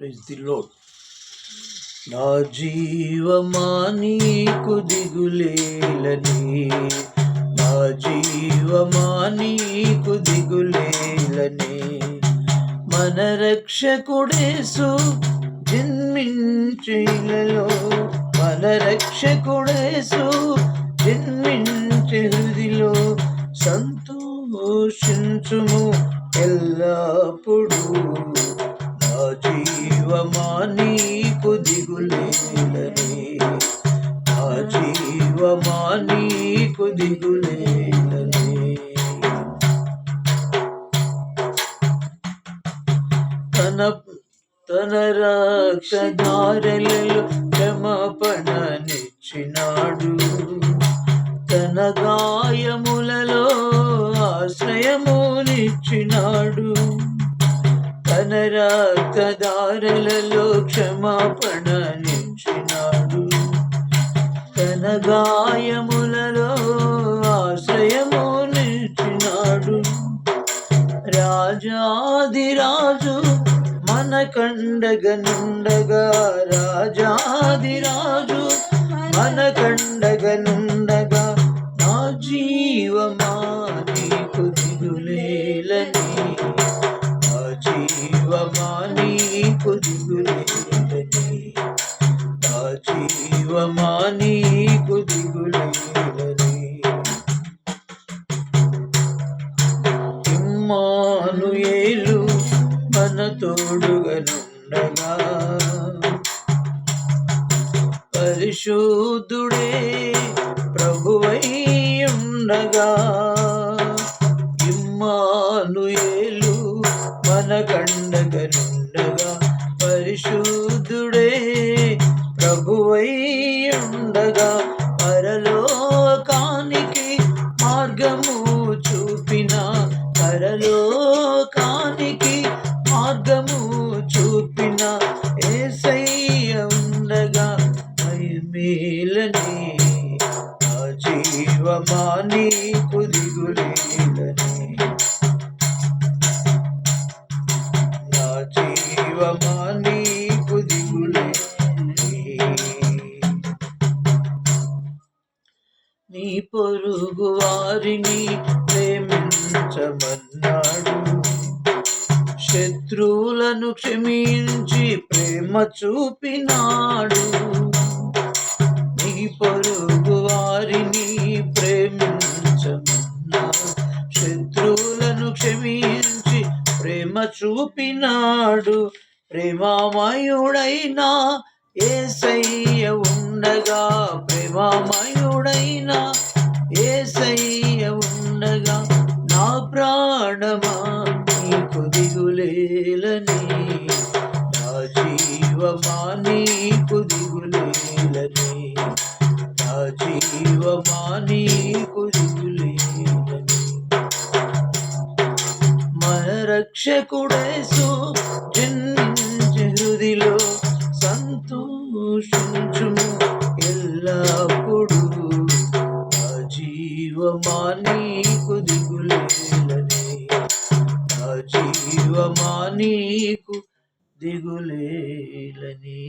Praise the load నా జీవమా నీకు దిగులేలని? నా జీవమా నీకు దిగులేలని? మన రక్షకుడేసు జన్మించిలలో మన రక్షకుడేసు జన్మించి హృదిలో సంతోషించుము ఎల్లప్పుడూ. నా జీవమా నీకు దిగులేలని నా జీవమా నీకు దిగులేలని తన తన రక్షదారులలో క్షమాపణనిచ్చినాడు. తన క్షమాపణ నించినాడు తన గాయములలో ఆశ్రయమునిచ్చినాడు రాజాదిరాజు మన కండగనుండగా రాజాదిరాజు మన కండగనుండగా నా జీవమా నీకు దిగులే జీవమా నీకు దిగులేలని ఇమ్మానుయేలు మన తోడుగనుండగా. పరిశుద్ధుడే ప్రభువై ఉండగా ఇమ్మాను ఏలు మన కండగనుండగా. పరిశుద్ధుడే ప్రభువై ఉండగా పరలోకానికి మార్గము చూపిన పరలోకానికి మార్గము చూపిన ఏసయ్య ఉండగా మేలని నా జీవమాని నీకు నా నీ పొరుగు వారిని ప్రేమించమన్నాడు. శత్రువులను క్షమించి ప్రేమ చూపినాడు. నీ పొరుగు వారిని ప్రేమించమన్నాడు. శత్రువులను క్షమించి ప్రేమ చూపినాడు. ప్రేమామయుడైనా ఏసయ్య ఉండగా ప్రేమమయుడైన ఏసయ్య ఉండగా నా ప్రాణమా నీకు దిగులేలని. నా జీవమా నీకు దిగులేలని. నా జీవమా నీకు దిగులేలని. మన రక్షకుడేసు జన్మించి సంతోషించుము ఎల్లప్పుడు. నా జీవమా నీకు దిగులేలని నా జీవమా నీకు దిగులేలని